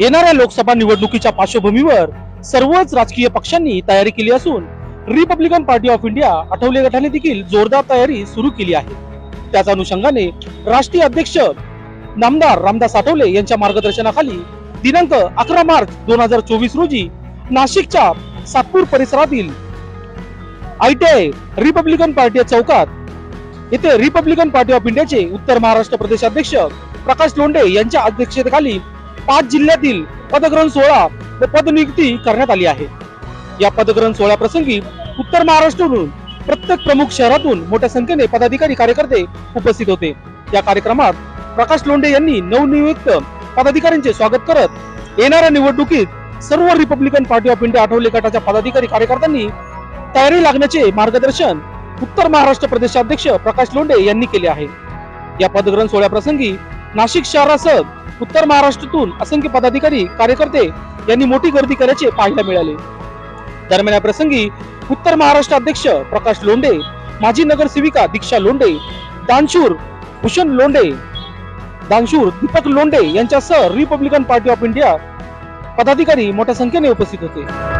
येणाऱ्या लोकसभा निवडणुकीच्या पार्श्वभूमीवर सर्वच राजकीय पक्षांनी तयारी केली असून Republican party of India Athawale गटाने देखील जोरदार तयारी सुरू केली आहे. त्याच अनुषंगाने राष्ट्रीय अध्यक्ष नामदार रामदास आठवले यांच्या मार्गदर्शनाखाली दिनांक अकरा मार्च दोन हजार चोवीस रोजी नाशिकच्या सातपूर परिसरातील आयटीआय रिपब्लिकन पार्टी चौकात येथे रिपब्लिकन पार्टी ऑफ इंडियाचे उत्तर महाराष्ट्र प्रदेशाध्यक्ष प्रकाश लोंढे यांच्या अध्यक्षतेखाली पाच जिल्ह्यातील पदग्रहण सोहळा व पदनियुक्ती करण्यात आली आहे. या पदग्रहण सोहळ्याप्रसंगी उत्तर महाराष्ट्रातून प्रत्येक प्रमुख शहरातून मोठ्या संख्येने पदाधिकारी कार्यकर्ते उपस्थित होते. या कार्यक्रमात प्रकाश लोंढे यांनी नवनियुक्त पदाधिकाऱ्यांचे स्वागत करत येणाऱ्या निवडणुकीत सर्व Republican party of India Athawale गटाच्या पदाधिकारी कार्यकर्त्यांनी तयारी लागण्याचे मार्गदर्शन उत्तर महाराष्ट्र प्रदेशाध्यक्ष प्रकाश लोंढे यांनी केले आहे. या पदग्रहण सोहळ्याप्रसंगी नाशिक शहरासह उत्तर महाराष्ट्रातून असंख्य पदाधिकारी कार्यकर्ते यांनी मोठी गर्दी केल्याचे पाहायला मिळाले. दरम्यान या प्रसंगी उत्तर महाराष्ट्र अध्यक्ष प्रकाश लोंढे माजी नगरसेविका दीक्षा लोंढे दानशूर भूषण लोंढे दानशूर दीपक लोंढे यांच्यासह रिपब्लिकन पार्टी ऑफ इंडिया पदाधिकारी मोठ्या संख्येने उपस्थित होते.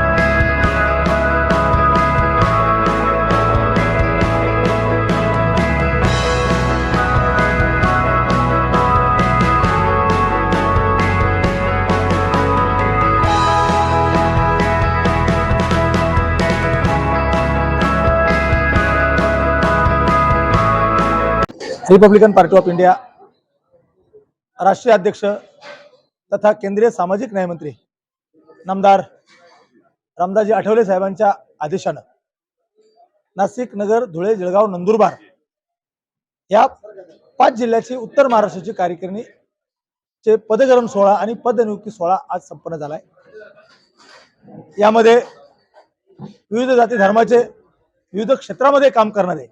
रिपब्लिकन पार्टी ऑफ इंडिया राष्ट्रीय अध्यक्ष तथा केंद्रीय सामाजिक न्यायमंत्री नमदार नामदार रामदासजी आठवले साहेबांच्या आदेशानं नाशिक नगर धुळे जळगाव नंदुरबार या पाच जिल्ह्याची उत्तर महाराष्ट्राची कार्यकारिणी चे पदग्रहण सोहळा आणि पदनियुक्ती सोहळा आज संपन्न झालाय. यामध्ये विविध जाती धर्माचे विविध क्षेत्रामध्ये काम करणारे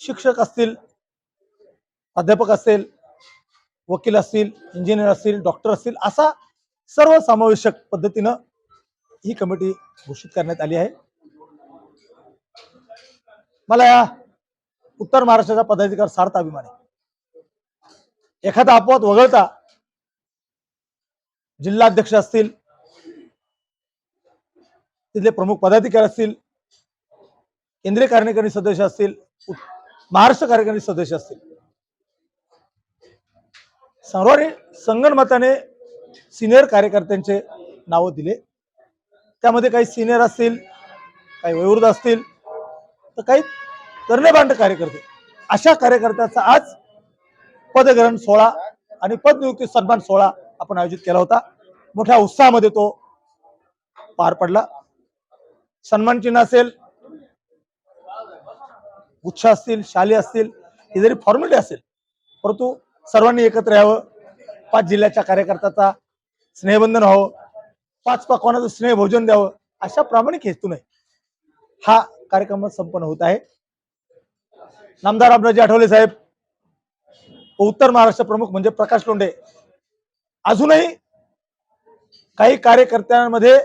शिक्षक असतील प्राध्यापक असेल वकील असतील इंजिनियर असतील डॉक्टर असतील असा सर्व समावेशक पद्धतीनं ही कमिटी घोषित करण्यात आली आहे. मला या उत्तर महाराष्ट्राचा पदाधिकार सार्थ अभिमान आहे. एखादा अपवाद वगळता जिल्हाध्यक्ष असतील तिथले प्रमुख पदाधिकारी असतील केंद्रीय कार्यकारिणी सदस्य असतील महाराष्ट्र कार्यकारी सदस्य असतील. सर्वांनी संगणमताने सिनियर कार्यकर्त्यांचे नावं दिले. त्यामध्ये काही सिनियर असतील काही वयोवृद्ध असतील तर काही तरणेबांड कार्यकर्ते. अशा कार्यकर्त्याचा आज पदग्रहण सोहळा आणि पदनियुक्ती सन्मान सोहळा आपण आयोजित केला होता. मोठ्या उत्साहामध्ये तो पार पडला. सन्मान चिन्ह असेल गुच्छ असतील शाली असतील ही जरी फॉर्मॅलिटी असेल परंतु सर्वांनी एकत्र यावं. पाच जिल्ह्याच्या कार्यकर्त्याचा स्नेहबंधन व्हावं. पाच पकवानाचं स्नेह भोजन द्यावं. अशा प्रामाणिक हेतूने हा कार्यक्रम संपन्न होत आहे. नामदार अमराजी आठवले साहेब उत्तर महाराष्ट्र प्रमुख म्हणजे प्रकाश लोंढे. अजूनही काही कार्यकर्त्यांमध्ये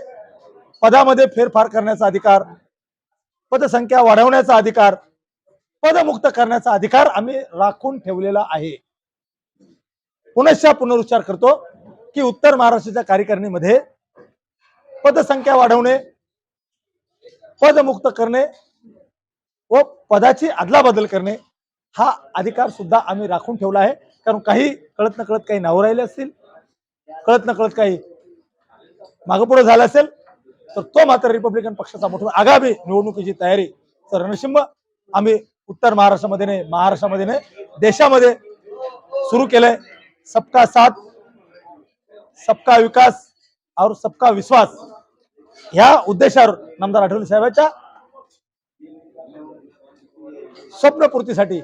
पदामध्ये फेरफार करण्याचा अधिकार पदसंख्या वाढवण्याचा अधिकार पदमुक्त करण्याचा अधिकार आम्ही राखून ठेवलेला आहे. पुनश्च पुनरुच्चार करतो की उत्तर महाराष्ट्राच्या कार्यकारिणीमध्ये पदसंख्या वाढवणे पदमुक्त करणे व पदाची अदलाबदल करणे हा अधिकार सुद्धा आम्ही राखून ठेवला आहे. कारण काही कळत न कळत काही नावं राहिले असतील कळत न कळत काही मागपुढं झालं असेल तर तो मात्र रिपब्लिकन पक्षाचा मोठा आगामी निवडणुकीची तयारी तर रणसिंह आम्ही उत्तर महाराष्ट्रामध्ये नाही महाराष्ट्रामध्ये नाही देशामध्ये सुरू केलंय. सबका साथ सबका विकास और सबका विश्वास ह्या उद्देशावर नामदार आठवले साहेबांच्या स्वप्नपूर्तीसाठी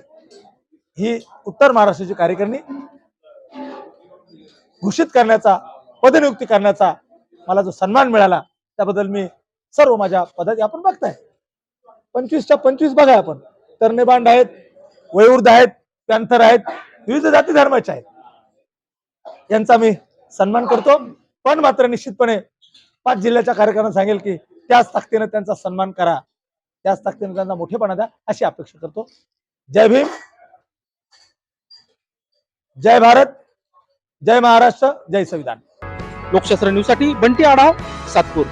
ही उत्तर महाराष्ट्राची कार्यकारिणी घोषित करण्याचा पदनियुक्ती करण्याचा मला जो सन्मान मिळाला त्याबद्दल मी सर्व माझ्या पदाची आपण बघताय. पंचवीसच्या पंचवीस बघा आपण. तरणेबांड आहेत वयोवृद्ध आहेत पॅन्थर आहेत विविध जाती धर्माचे आहेत. यांचा मी सन्मान करतो. पण मात्र निश्चितपणे पाच जिल्ह्याच्या कार्यक्रमात सांगेल की त्याच ताकदीनं त्यांचा सन्मान करा. त्याच ताकदीनं त्यांना मोठेपणा द्या अशी अपेक्षा करतो. जय भीम. जय भारत. जय महाराष्ट्र. जय संविधान. लोकशास्त्र न्यूजसाठी बंटी आढाव सातपूर.